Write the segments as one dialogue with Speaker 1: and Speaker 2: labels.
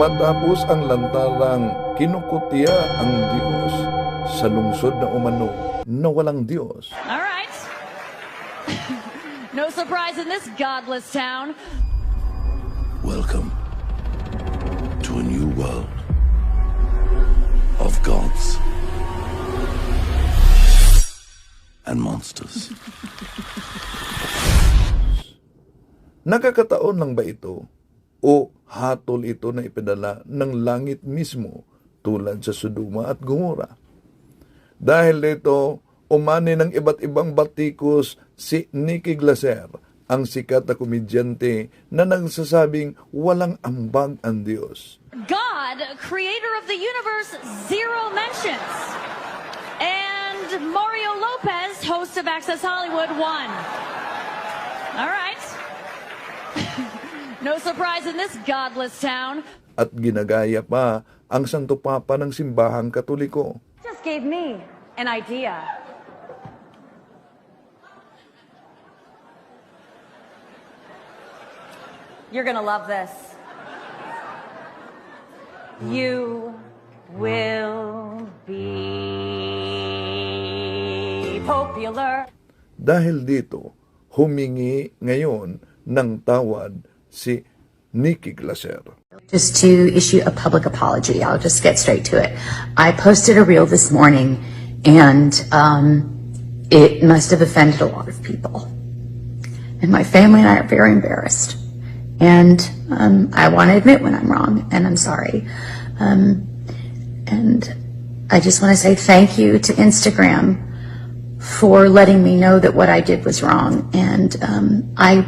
Speaker 1: Matapos ang lantarang kinukutya ang Diyos sa lungsod na umano na walang Diyos.
Speaker 2: All right. no surprise in this godless town.
Speaker 3: Welcome to a new world of gods and monsters.
Speaker 1: Nakakataon lang ba ito o hatol ito na ipinala ng langit mismo tulad sa Sodoma at Gomora? Dahil dito, umani ng iba't ibang batikos si Nicky Glaser, ang sikat na komedyante na nagsasabing walang ambag ang Diyos.
Speaker 2: God, creator of the universe, zero mentions. And Mario Lopez, host of Access Hollywood, one. All right. No surprise in this godless town.
Speaker 1: At ginagaya pa ang Santo Papa ng Simbahang Katoliko.
Speaker 4: just gave me an idea. You're gonna love this. You will be popular.
Speaker 1: Dahil dito, humingi ngayon ng tawad si Nicky Glaser.
Speaker 5: Just to issue a public apology, I'll just get straight to it. I posted a reel this morning, and um, it must have offended a lot of people. And my family and I are very embarrassed. And um, I want to admit when I'm wrong, and I'm sorry. Um, and I just want to say thank you to Instagram for letting me know that what I did was wrong. And um, I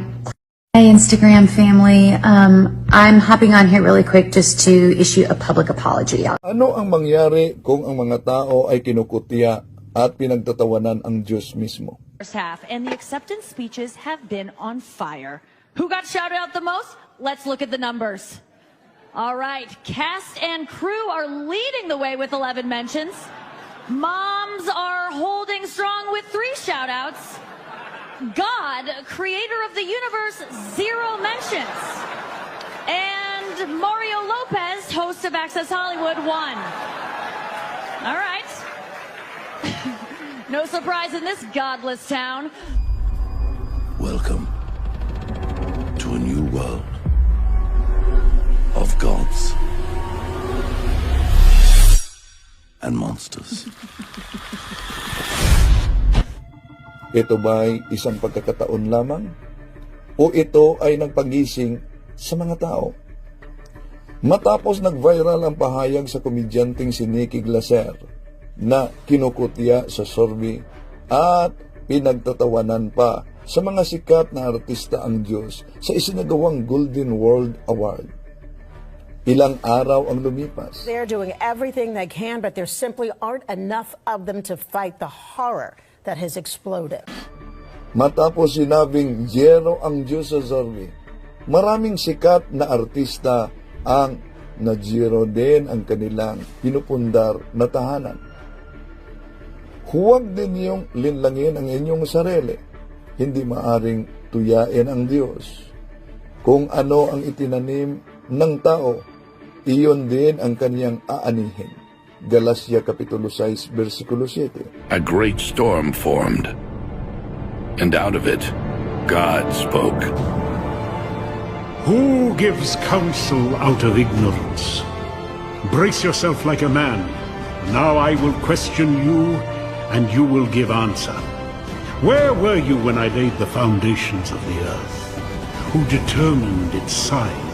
Speaker 5: Hey, Instagram family. Um, I'm hopping on here really quick just to issue a public apology.
Speaker 1: Ano ang mangyari kung ang mga tao ay kinukutya at pinagtatawanan ang Diyos mismo?
Speaker 2: First half, and the acceptance speeches have been on fire. Who got shouted out the most? Let's look at the numbers. All right, cast and crew are leading the way with 11 mentions. Moms are holding strong with three shout outs. God, creator of the universe, zero mentions. And Mario Lopez, host of Access Hollywood, one. All right. no surprise in this godless town.
Speaker 3: Welcome to a new world of gods and monsters.
Speaker 1: Ito ba ay isang pagkakataon lamang? O ito ay nagpagising sa mga tao? Matapos nag-viral ang pahayag sa komedyanteng si Nicky Glaser na kinukutya sa sorbi at pinagtatawanan pa sa mga sikat na artista ang Diyos sa isinagawang Golden World Award. Ilang araw ang lumipas.
Speaker 6: They're doing everything they can, but there simply aren't enough of them to fight the horror that has exploded.
Speaker 1: Matapos sinabing zero ang Diyos sa sorbi, maraming sikat na artista ang na-zero din ang kanilang pinupundar na tahanan. Huwag din niyong linlangin ang inyong sarili. Hindi maaring tuyain ang Diyos. Kung ano ang itinanim ng tao, iyon din ang kaniyang aanihin. Galacia Kapitulo 6, versikulo 7.
Speaker 3: A great storm formed, and out of it, God spoke.
Speaker 7: Who gives counsel out of ignorance? Brace yourself like a man. Now I will question you, and you will give answer. Where were you when I laid the foundations of the earth? Who determined its size?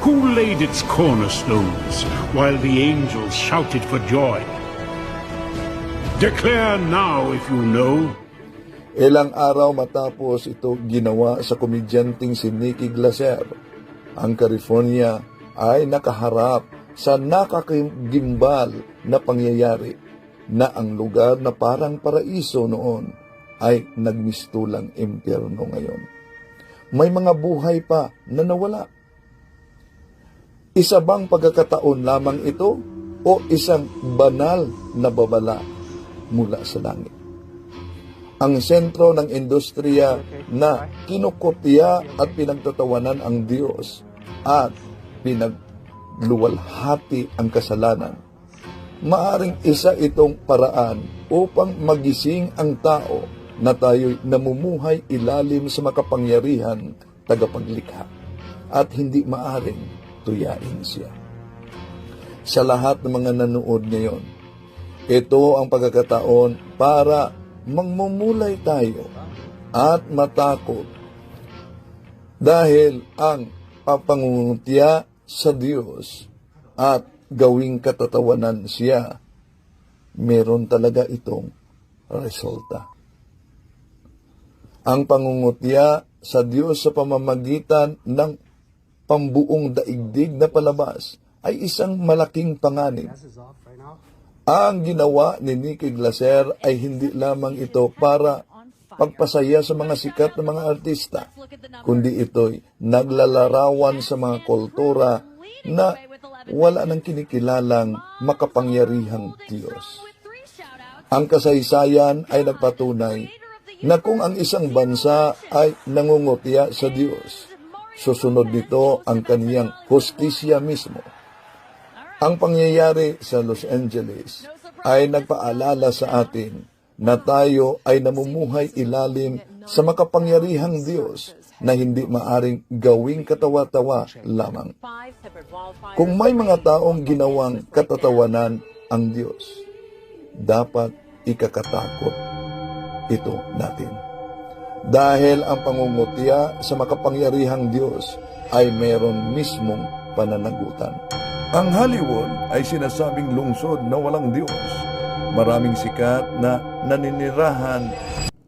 Speaker 7: Who laid its cornerstones while the angels shouted for joy? Declare now if you know.
Speaker 1: Ilang araw matapos ito ginawa sa komedyanteng si Nicky Glaser, ang California ay nakaharap sa nakakigimbal na pangyayari na ang lugar na parang paraiso noon ay nagmistulang impyerno ngayon. May mga buhay pa na nawala. Isa bang pagkakataon lamang ito o isang banal na babala mula sa langit? ang sentro ng industriya na kinukopya at pinagtatawanan ang Diyos at pinag luwalhati ang kasalanan. Maaring isa itong paraan upang magising ang tao na tayo'y namumuhay ilalim sa makapangyarihan tagapaglikha at hindi maaring tuyain siya. Sa lahat ng mga nanood ngayon, ito ang pagkakataon para mangmumulay tayo at matakot dahil ang papangungutya sa Diyos at gawing katatawanan siya, meron talaga itong resulta. Ang pangungutya sa Diyos sa pamamagitan ng pambuong daigdig na palabas ay isang malaking panganib. Ang ginawa ni Nicky Glaser ay hindi lamang ito para pagpasaya sa mga sikat na mga artista, kundi ito'y naglalarawan sa mga kultura na wala nang kinikilalang makapangyarihang Diyos. Ang kasaysayan ay nagpatunay na kung ang isang bansa ay nangungutya sa Diyos, susunod nito ang kaniyang hustisya mismo. Ang pangyayari sa Los Angeles ay nagpaalala sa atin na tayo ay namumuhay ilalim sa makapangyarihang Diyos na hindi maaring gawing katawa-tawa lamang. Kung may mga taong ginawang katatawanan ang Diyos, dapat ikakatakot ito natin. Dahil ang pangungutya sa makapangyarihang Diyos ay meron mismong pananagutan. Ang Hollywood ay sinasabing lungsod na walang Diyos. Maraming sikat na naninirahan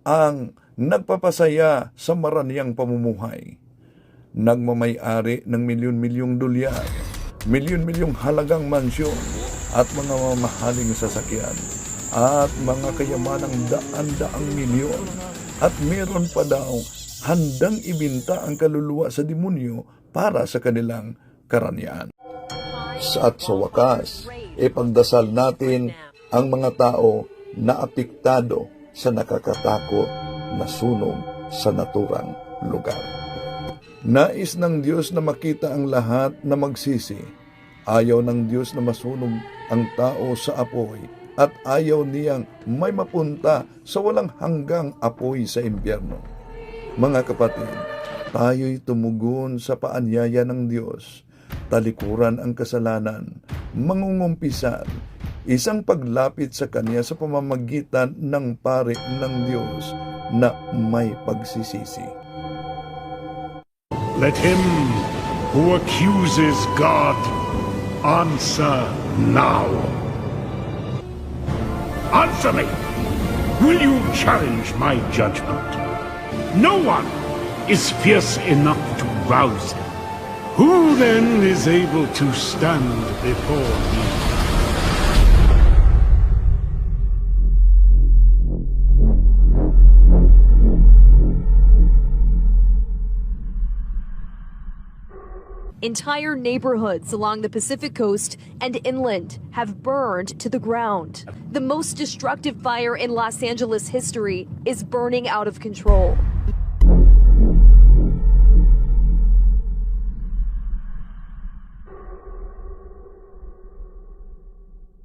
Speaker 1: ang nagpapasaya sa maraniyang pamumuhay. Nagmamayari ng milyon-milyong dolyar, milyon-milyong halagang mansyon at mga mamahaling sasakyan at mga kayamanang daan-daang milyon at meron pa daw handang ibinta ang kaluluwa sa demonyo para sa kanilang karanian. At sa wakas, ipagdasal natin ang mga tao na apektado sa nakakatakot na sunog sa naturang lugar. Nais ng Diyos na makita ang lahat na magsisi. Ayaw ng Diyos na masunog ang tao sa apoy at ayaw niyang may mapunta sa walang hanggang apoy sa impyerno. Mga kapatid, tayo'y tumugon sa paanyaya ng Diyos, talikuran ang kasalanan, mangungumpisan, isang paglapit sa Kanya sa pamamagitan ng pare ng Diyos na may pagsisisi.
Speaker 7: Let him who accuses God answer now. Answer me! Will you challenge my judgment? No one is fierce enough to rouse him. Who then is able to stand before me?
Speaker 8: Entire neighborhoods along the Pacific coast and inland have burned to the ground. The most destructive fire in Los Angeles history is burning out of control.